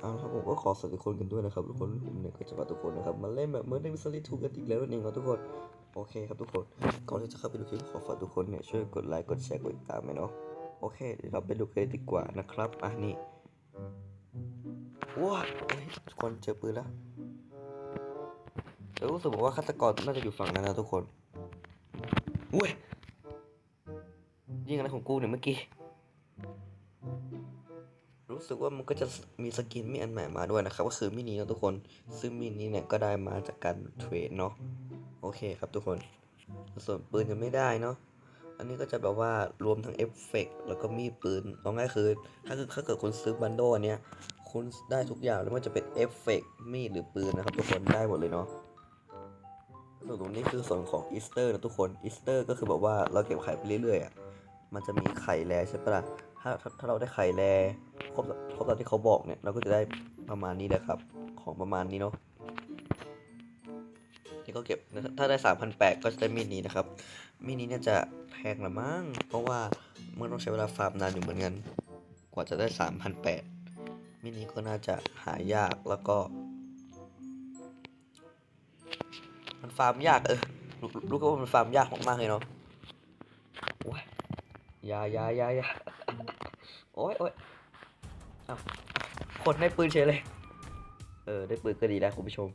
เอาละครับผมก็ขอสวัสดีคนกันด้วยนะครับทุกคนผมเนี่ยก็จะพาทุกคนนะครับมาเล่นแบบเมื่อในวิสลิทูกันอีกแล้วนั่นเองครับทุกคนโอเคครับทุกคนก่อนที่จะเข้าไปดูคลิปขอฝากทุกคนเนี่ยช่วยกดไลค์กดแชร์กดติดตามไหมเนาะโอเคเดี๋ยวเราไปดูกันเลยดีกว่านะครับอะนี่ว้าเอ้ยทุกคนเจอปืนแล้วแล้วรู้สึกบอกว่าฆาตกรน่าจะอยู่ฝั่งนั้นนะทุกคนอุ้ยยิงอะไรของกูเนี่ยเมื่อกี้ รู้สึกว่ามันก็จะมีสกินมีอันใหม่มาด้วยนะครับ ก็คือมินินะทุกคน ซึ่งมินิเนี่ยก็ได้มาจากการเทรดเนาะ โอเคครับทุกคน ส่วนปืนยังไม่ได้เนาะ อันนี้ก็จะแบบว่ารวมทั้งเอฟเฟกต์แล้วก็มีดปืนเอาง่ายคือถ้าคือถ้าเกิดคุณซื้อบันโดอันเนี้ยคุณได้ทุกอย่างไม่ว่าจะเป็นเอฟเฟกต์มีดหรือปืนนะครับทุกคนได้หมดเลยเนาะส่วนตรงนี้คือส่วนของอีสเตอร์นะทุกคนอีสเตอร์ก็คือแบบว่าเราเก็บไข่ไปเรื่อยๆอะมันจะมีไข่แลใช่ปะล่ะถ้าถ้าเราได้ไข่แลค รบครบตามที่เขาบอกเนี่ยเราก็จะได้ประมาณนี้แหละครับ ของประมาณนี้เนาะนี่ก็เก็บถ้าได้สามพันแปดก็จะได้มินินะครับมินิเนี่ยจะแพงละมั้งเพราะว่ามันต้องใช้เวลาฟาร์มนานอยู่เหมือนกัน กว่าจะได้สามพันแปดมินิก็น่าจะหายากแล้วก็ มันฟาร์มยากเออรู้ก็ว่ามันฟาร์มยากมากๆเลยเนาะโอ้ยยายายายาโอ้ยโอ้ย คนได้ปืนเฉยเลย เออได้ปืนก็ดีแล้วคุณผู้ชม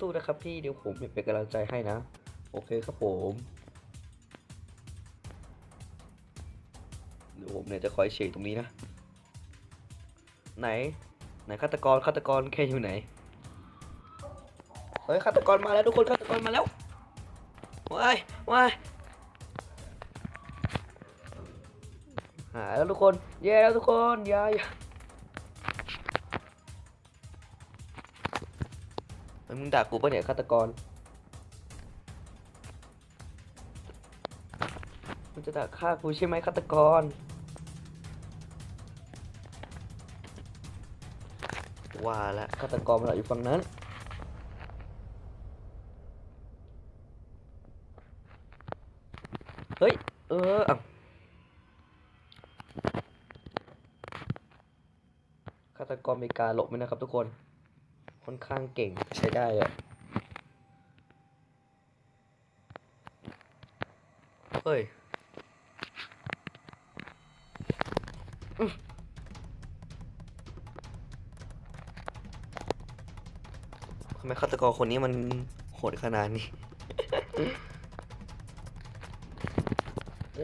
สู้ๆนะครับพี่เดี๋ยวผมเป็นกำลังใจให้นะ โอเคครับผมเดี๋ยวผมเนี่ยจะคอยเช็คตรงนี้นะ ไหน ไหนฆาตกรฆาตกรแค่อยู่ไหนเฮ้ยฆาตกรมาแล้วทุกคนฆาตกรมาแล้วว้ายว้าย หายแล้วทุกคนแย่แล้วทุกคนย่ายมึงด่ากูปะเนี่ยฆาตกรมึงจะด่าฆ่ากูใช่ไหมฆาตกรว่าแล้วฆาตกรมันอยู่ฝั่งนั้นเฮ้ยเออ อะฆาตกรมีกาหลบไหมนะครับทุกคน ค่อนข้างเก่งใช้ได้อะเฮ้ยทำไมฆาตกรคนนี้มันโหดขนาดนี้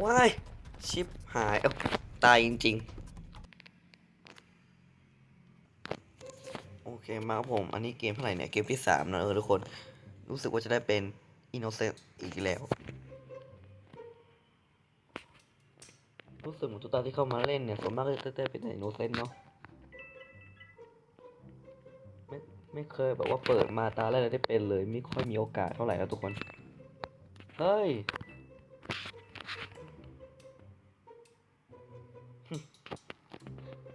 ว้าย ชิปหายเอ้าตายจริง ๆ โอ เคมาครับผม อันนี้เกมเท่าไหร่เนี่ย เกมที่สามนะเออทุกคน รู้สึกว่าจะได้เป็น Innocent อีกแล้ว รู้สึกเหมือนทุกตาที่เข้ามาเล่นเนี่ยส่วนมากก็จะได้เป็น Innocent เนาะ ไม่ไม่เคยแบบว่าเปิดมาตาแรกแล้วได้เป็นเลย ไม่ค่อยมีโอกาสเท่าไหร่แล้วทุกคน เฮ้ย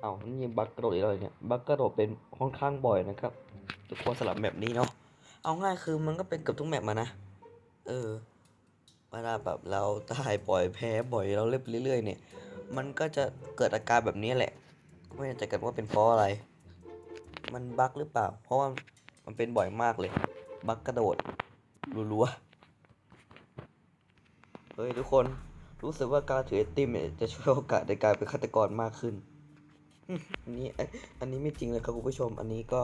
เอานี่บักกระโดดอีกแล้วเนี่ยบักกระโดดเป็นค่อนข้างบ่อยนะครับทุกคนสลับแบบนี้เนาะเอาง่ายคือมันก็เป็นเกือบทุกแมปมานะ เออเวลาแบบเราตายบ่อยแพ้บ่อยเราเล่นไปเรื่อยๆเนี่ย มันก็จะเกิดอาการแบบนี้แหละ ไม่แน่ใจกันว่าเป็นเพราะอะไร มันบั๊กหรือเปล่า เพราะว่ามันเป็นบ่อยมากเลย บั๊กกระโดดรัวๆเฮ้ยทุกคนรู้สึกว่าการถือไอติมเนี่ยจะช่วยโอกาสในการเป็นฆาตกรมากขึ้น อันนี้อันนี้ไม่จริงเลยครับคุณผู้ชม อันนี้ก็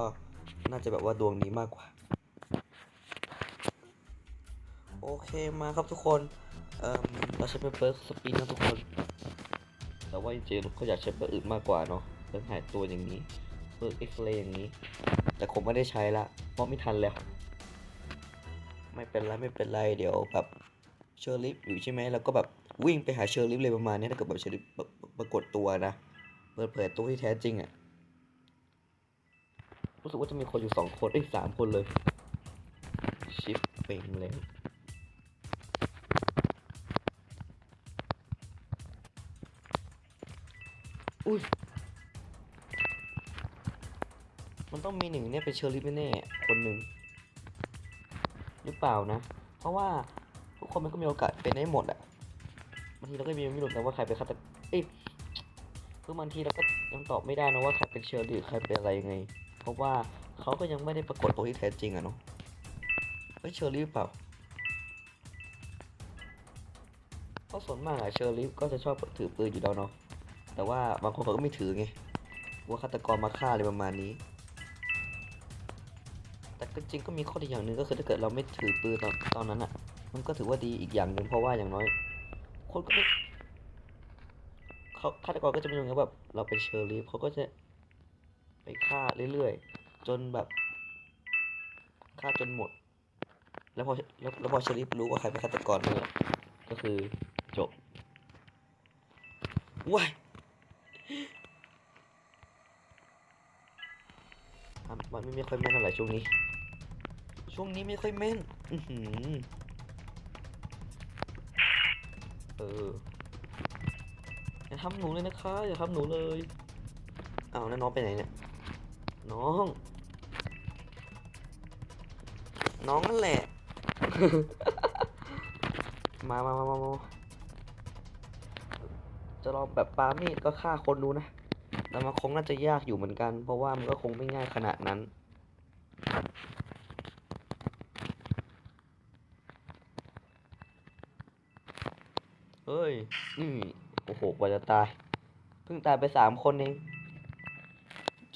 น่าจะแบบว่าดวงดีมากกว่า โอเคมาครับทุกคนเอ่อเราใช้เป็นเปิร์กสปีดนะทุกคน แต่ว่าจริงๆเราก็อยากใช้เปิร์กอื่นมากกว่าเนาะเปิร์กหายตัวอย่างนี้เปิร์กเอ็กซ์เรย์อย่างนี้ แต่ผมไม่ได้ใช้ละเพราะไม่ทันแล้ว ไม่เป็นไรไม่เป็นไรเดี๋ยวแบบเชอร์ลิฟอยู่ใช่ไหมแล้วก็แบบวิ่งไปหาเชอร์ลิฟเลยประมาณนี้ถ้าเกิดแบบเชอร์ลิฟปรากฏตัวนะ เปิดเผยตัวที่แท้จริงอะ่ะ รู้สึกว่าจะมีคนอยู่สองคนเอ้ยสามคนเลย ชิปเป่งเลยอุ้ย มันต้องมีหนึ่งเนี่ยเป็นเชอร์ลิฟแน่ๆคนหนึ่งหรือเปล่านะ เพราะว่าทุกคนมันก็มีโอกาสเป็นได้หมดอะบางทีเราก็มีไม่รู้แต่ว่าใครเป็นฆาตกรเอ้ย คือบางทีเราก็ยังตอบไม่ได้นะว่าใครเป็นเชอร์รี่ใครเป็นอะไรยังไง เพราะว่าเขาก็ยังไม่ได้ปรากฏตัวที่แท้จริงอะเนาะเฮ้ยเชอร์รี่เปล่าเพราะส่วนมากอะเชอร์รี่ก็จะชอบถือปืนอยู่แล้วเนาะแต่ว่าบางคนเขาก็ไม่ถือไงว่าฆาตกรมาฆ่าอะไรประมาณนี้ แต่ก็จริงก็มีข้อดีอย่างหนึ่งก็คือถ้าเกิดเราไม่ถือปืนตอนตอนนั้นอะมันก็ถือว่าดีอีกอย่างหนึ่งเพราะว่าอย่างน้อย คนก็ไม่ เขาฆาตกรก็จะไม่รู้ไงแบบ เราเป็นเชอร์ลีฟเขาก็จะไปฆ่าเรื่อยๆ จนแบบฆ่าจนหมด แล้วพอแล้วพอเชอร์ลีฟรู้ว่าใครเป็นฆาตกรเนี่ยก็คือจบว้ายมันไม่ค่อยแม่นเท่าไหร่ช่วงนี้ ช่วงนี้ไม่ค่อยแม่น อือหือเออ อย่าทำหนูเลยนะคะอย่าทำหนูเลยอ้าวแล้วน้องไปไหนเนี่ยน้อง น้องนั่นแหละ มามามามามาจะลองแบบปามีดก็ฆ่าคนดูนะแต่มันคงน่าจะยากอยู่เหมือนกัน เพราะว่ามันก็คงไม่ง่ายขนาดนั้นเฮ้ย นี่ โอ้โหกว่าจะตาย เพิ่งตายไปสามคนเอง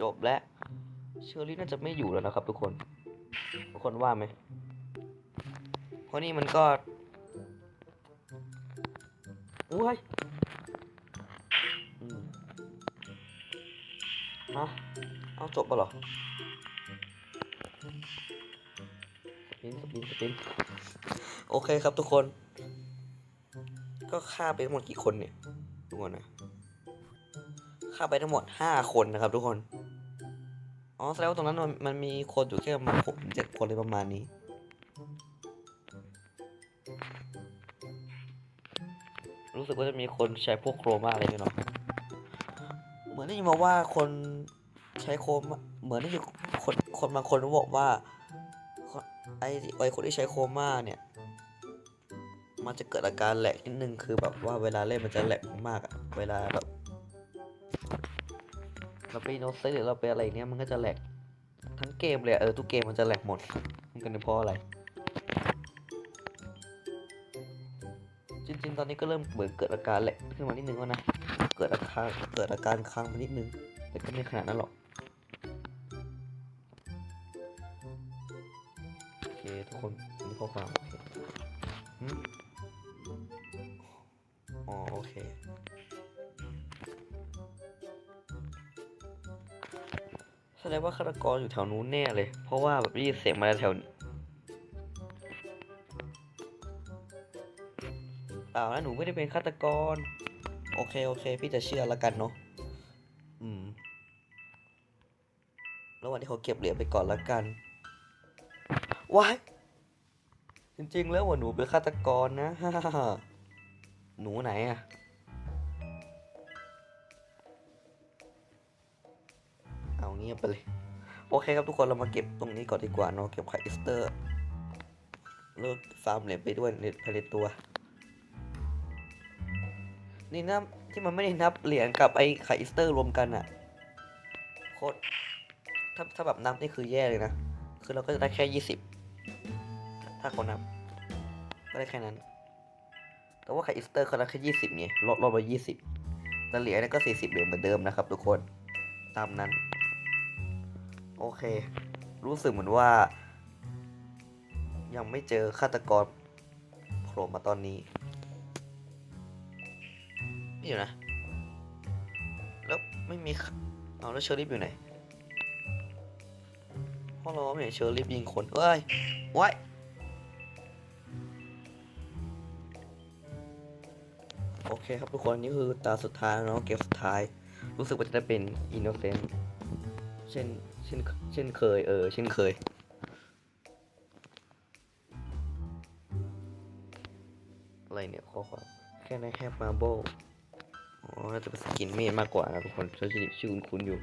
จบแล้ว เชอรี่น่าจะไม่อยู่แล้วนะครับ ทุกคน ทุกคนว่าไหมเพราะนี่มันก็อุ้ยฮะเอาจบปะเหรอสปินสปินสปินโอเคครับทุกคน ก็ฆ่าไปทั้งหมดกี่คนเนี่ยทุกคนนะฆ่าไปทั้งหมดห้าคนนะครับ ทุกคนอ๋อแสดงว่าตรงนั้นมันมันมีคนอยู่แค่ประมาณหกเจ็ดคนเลยประมาณนี้รู้สึกว่าจะมีคนใช้พวกโครมาอะไรกันเนาะ เหมือนได้ยินมาว่าคนใช้โครมาเหมือนได้ยินคนคนบางคนบอกว่าไอไอคนที่ใช้โครมาเนี่ย มันจะเกิดอาการแหลกนิดนึงคือแบบว่าเวลาเล่นมันจะแหลกมากอะเวลาแบบเราไปโนเซหรือเราไปอะไรเนี้ยมันก็จะแหลกทั้งเกมเลยอเออทุกเกมมันจะแหลกหมดมันกันเป็นเพราะอะไร จริง ๆ ตอนนี้ก็เริ่มเหมือนเกิดอาการแหลกขึ้นมานิดนึงแล้วนะเกิดอาการเกิดอาการค้างมานิดนึงแต่ก็ไม่ขนาดนั้นหรอกโอเคทุกคน เค แสดงว่าฆาตกรอยู่แถวนู้นแน่เลย เพราะว่าแบบได้ยินเสียงมาแถวนี้เปล่านะหนูไม่ได้เป็นฆาตกร โอเคโอเค พี่จะเชื่อแล้วกันเนาะอืมแล้ววันที่เขาเก็บเหรียญไปก่อนแล้วกันว้ายจริงๆแล้วว่าหนูเป็นฆาตกรนะ หนูไหนอะเอาเงียบไปเลย โอเคครับทุกคนเรามาเก็บตรงนี้ก่อนดีกว่าเนาะเก็บไข่อิสเตอร์ เลิกฟาร์มเหรียญไปด้วยในภายในตัว นี่นะที่มันไม่ได้นับเหรียญกับไอ้ไข่อิสเตอร์รวมกันอะโคตรถ้าถ้าแบบนับนี่คือแย่เลยนะ คือเราก็จะได้แค่ยี่สิบถ้าคนนับก็ได้แค่นั้น แต่ว่าไข่อิสเตอร์เขาได้แค่ยี่สิบไงลดลดไปยี่สิบแต่เหรียญเนี่ยก็สี่สิบเหรียญเหมือนเดิมนะครับทุกคนตามนั้น โอเค รู้สึกเหมือนว่า ยังไม่เจอฆาตกรโผล่มาตอนนี้นี่อยู่นะ แล้วไม่มีเอาแล้วเชอร์รี่อยู่ไหนพราะเราไม่เห็นเชอร์รี่ยิงคนเอ้ยว้าย เคครับทุกคนนี่คือตาสุดท้ายเนาะเกมสุดท้าย รู้สึกว่าจะได้เป็นอินโนเซนต์เช่นเช่นเช่นเคยเออเช่นเคยอะไรเนี่ยข้อความแค่ในแฮปมาโบอ๋อน่าจะเป็นสกินเมดมากกว่านะทุกคนชื่อชื่อคุ้นๆอยู่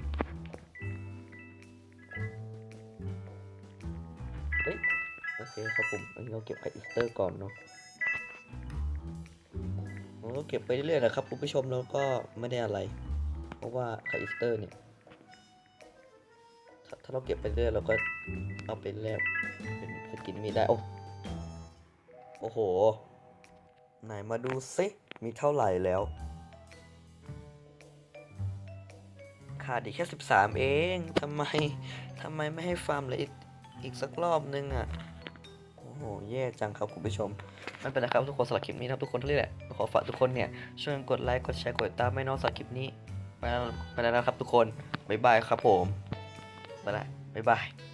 เฮ้ยโอเคครับผมอันนี้เราเก็บไข่อีสเตอร์ก่อนเนาะ ก็เก็บไปเรื่อยๆนะครับคุณผู้ชมแล้วก็ไม่ได้อะไรโอราะว่าไคอิสเตอร์เนี่ยถ้าถ้าเราเก็บไปเรื่อยเราก็เอาไปแลกเป็นสกินมีได้ โอ้โอ้โห ไหนมาดูซิมีเท่าไหร่แล้ว ขาดอีกแค่ 13 เองทำไมทำไมไม่ให้ฟาร์มเลยอีกสักรอบนึงอะ โหแย่จังครับคุณผู้ชมไม่เป็นไรครับทุกคนสำหรับคลิปนี้นะทุกคนเท่านี้แหละขอฝากทุกคนเนี่ยช่วยกดไลค์กดแชร์กดติดตามไม่น้องสำหรับคลิปนี้ไปแล้วไปแล้วนะครับทุกคนบ๊ายบายครับผมไปละบ๊ายบาย